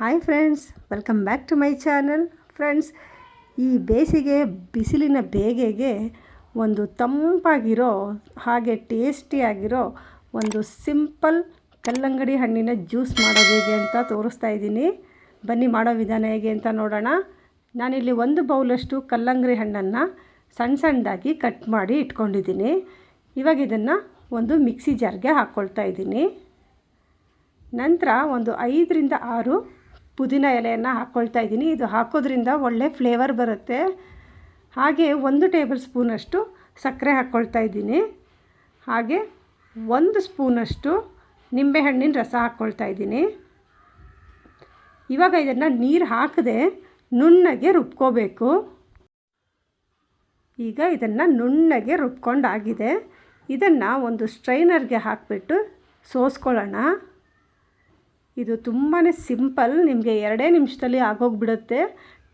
Hi friends welcome back to my channel friends ಈ ಬೇಸಿಗೆ, ಬಿಸಿಲಿನ ಬೇಗೆಗೆ ಒಂದು ತಂಪಾಗಿರೋ, ಹಾಗೆ ಟೇಸ್ಟಿಯಾಗಿರೋ ಒಂದು ಸಿಂಪಲ್ ಕಲ್ಲಂಗಡಿ ಹಣ್ಣಿನ ಜ್ಯೂಸ್ ಮಾಡೋದು ಹೇಗೆ ಅಂತ ತೋರಿಸ್ತಾ ಇದ್ದೀನಿ. ಬನ್ನಿ ಮಾಡೋ ವಿಧಾನ ಹೇಗೆ ಅಂತ ನೋಡೋಣ. ನಾನಿಲ್ಲಿ ಒಂದು ಬೌಲಷ್ಟು ಕಲ್ಲಂಗಡಿ ಹಣ್ಣನ್ನು ಸಣ್ಣ ಸಣ್ಣದಾಗಿ ಕಟ್ ಮಾಡಿ ಇಟ್ಕೊಂಡಿದ್ದೀನಿ. ಇವಾಗ ಇದನ್ನು ಒಂದು ಮಿಕ್ಸಿ ಜಾರ್ಗೆ ಹಾಕ್ಕೊಳ್ತಾ ಇದ್ದೀನಿ. ನಂತರ ಒಂದು ಐದರಿಂದ ಆರು ಪುದೀನ ಎಲೆಯನ್ನು ಹಾಕ್ಕೊಳ್ತಾ ಇದ್ದೀನಿ. ಇದು ಹಾಕೋದ್ರಿಂದ ಒಳ್ಳೆ ಫ್ಲೇವರ್ ಬರುತ್ತೆ. ಹಾಗೆ ಒಂದು ಟೇಬಲ್ ಸ್ಪೂನಷ್ಟು ಸಕ್ಕರೆ ಹಾಕ್ಕೊಳ್ತಾ ಇದ್ದೀನಿ. ಹಾಗೆ ಒಂದು ಸ್ಪೂನಷ್ಟು ನಿಂಬೆಹಣ್ಣಿನ ರಸ ಹಾಕ್ಕೊಳ್ತಾ ಇದ್ದೀನಿ. ಇವಾಗ ಇದನ್ನು ನೀರು ಹಾಕದೆ ನುಣ್ಣಗೆ ರುಬ್ಕೋಬೇಕು. ಈಗ ಇದನ್ನು ನುಣ್ಣಗೆ ರುಬ್ಕೊಂಡಾಗಿದೆ. ಇದನ್ನು ಒಂದು ಸ್ಟ್ರೈನರ್ಗೆ ಹಾಕಿಬಿಟ್ಟು ಸೋಸ್ಕೊಳ್ಳೋಣ. ಇದು ತುಂಬಾ ಸಿಂಪಲ್, ನಿಮಗೆ ಎರಡೇ ನಿಮಿಷದಲ್ಲಿ ಆಗೋಗ್ಬಿಡುತ್ತೆ.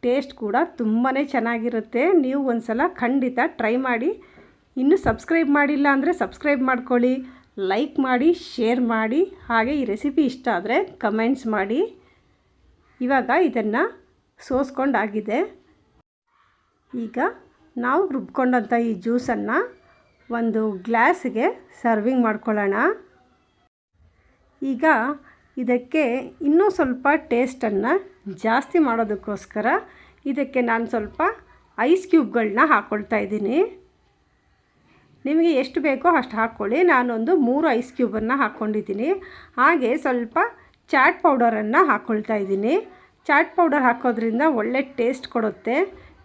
ಟೇಸ್ಟ್ ಕೂಡ ತುಂಬಾ ಚೆನ್ನಾಗಿರುತ್ತೆ. ನೀವು ಒಂದು ಸಲ ಖಂಡಿತ ಟ್ರೈ ಮಾಡಿ. ಇನ್ನೂ ಸಬ್ಸ್ಕ್ರೈಬ್ ಮಾಡಿಲ್ಲ ಅಂದರೆ ಸಬ್ಸ್ಕ್ರೈಬ್ ಮಾಡ್ಕೊಳ್ಳಿ, ಲೈಕ್ ಮಾಡಿ, ಶೇರ್ ಮಾಡಿ. ಹಾಗೆ ಈ ರೆಸಿಪಿ ಇಷ್ಟ ಆದರೆ ಕಮೆಂಟ್ಸ್ ಮಾಡಿ. ಇವಾಗ ಇದನ್ನು ಸೋಸ್ಕೊಂಡಾಗಿದೆ. ಈಗ ನಾವು ರುಬ್ಕೊಂಡಂಥ ಈ ಜ್ಯೂಸನ್ನು ಒಂದು ಗ್ಲಾಸ್ಗೆ ಸರ್ವಿಂಗ್ ಮಾಡ್ಕೊಳ್ಳೋಣ. ಈಗ ಇದಕ್ಕೆ ಇನ್ನೂ ಸ್ವಲ್ಪ ಟೇಸ್ಟನ್ನು ಜಾಸ್ತಿ ಮಾಡೋದಕ್ಕೋಸ್ಕರ ಇದಕ್ಕೆ ನಾನು ಸ್ವಲ್ಪ ಐಸ್ ಕ್ಯೂಬ್ಗಳನ್ನ ಹಾಕ್ಕೊಳ್ತಾ ಇದ್ದೀನಿ. ನಿಮಗೆ ಎಷ್ಟು ಬೇಕೋ ಅಷ್ಟು ಹಾಕ್ಕೊಳ್ಳಿ. ನಾನೊಂದು ಮೂರು ಐಸ್ ಕ್ಯೂಬನ್ನು ಹಾಕ್ಕೊಂಡಿದ್ದೀನಿ. ಹಾಗೆ ಸ್ವಲ್ಪ ಚಾಟ್ ಪೌಡರನ್ನು ಹಾಕ್ಕೊಳ್ತಾ ಇದ್ದೀನಿ. ಚಾಟ್ ಪೌಡರ್ ಹಾಕೋದ್ರಿಂದ ಒಳ್ಳೆ ಟೇಸ್ಟ್ ಕೊಡುತ್ತೆ.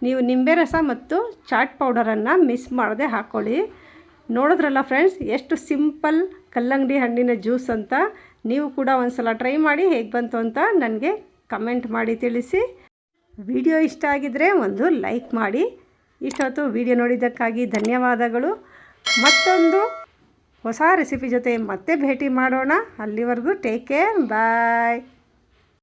ನೀವು ನಿಂಬೆ ರಸ ಮತ್ತು ಚಾಟ್ ಪೌಡರನ್ನು ಮಿಸ್ ಮಾಡದೆ ಹಾಕ್ಕೊಳ್ಳಿ. ನೋಡಿದ್ರಲ್ಲ ಫ್ರೆಂಡ್ಸ್, ಎಷ್ಟು ಸಿಂಪಲ್ ಕಲ್ಲಂಗಡಿ ಹಣ್ಣಿನ ಜ್ಯೂಸ್ ಅಂತ. ನೀವು ಕೂಡ ಒಂದು ಸಲ ಟ್ರೈ ಮಾಡಿ ಹೇಗೆ ಬಂತು ಅಂತ ನನಗೆ ಕಮೆಂಟ್ ಮಾಡಿ ತಿಳಿಸಿ. ವಿಡಿಯೋ ಇಷ್ಟ ಆಗಿದ್ದರೆ ಒಂದು ಲೈಕ್ ಮಾಡಿ. ಇಷ್ಟೊತ್ತು ವಿಡಿಯೋ ನೋಡಿದ್ದಕ್ಕಾಗಿ ಧನ್ಯವಾದಗಳು. ಮತ್ತೊಂದು ಹೊಸ ರೆಸಿಪಿ ಜೊತೆ ಮತ್ತೆ ಭೇಟಿ ಮಾಡೋಣ. ಅಲ್ಲಿವರೆಗೂ ಟೇಕ್ ಕೇರ್ ಬಾಯ್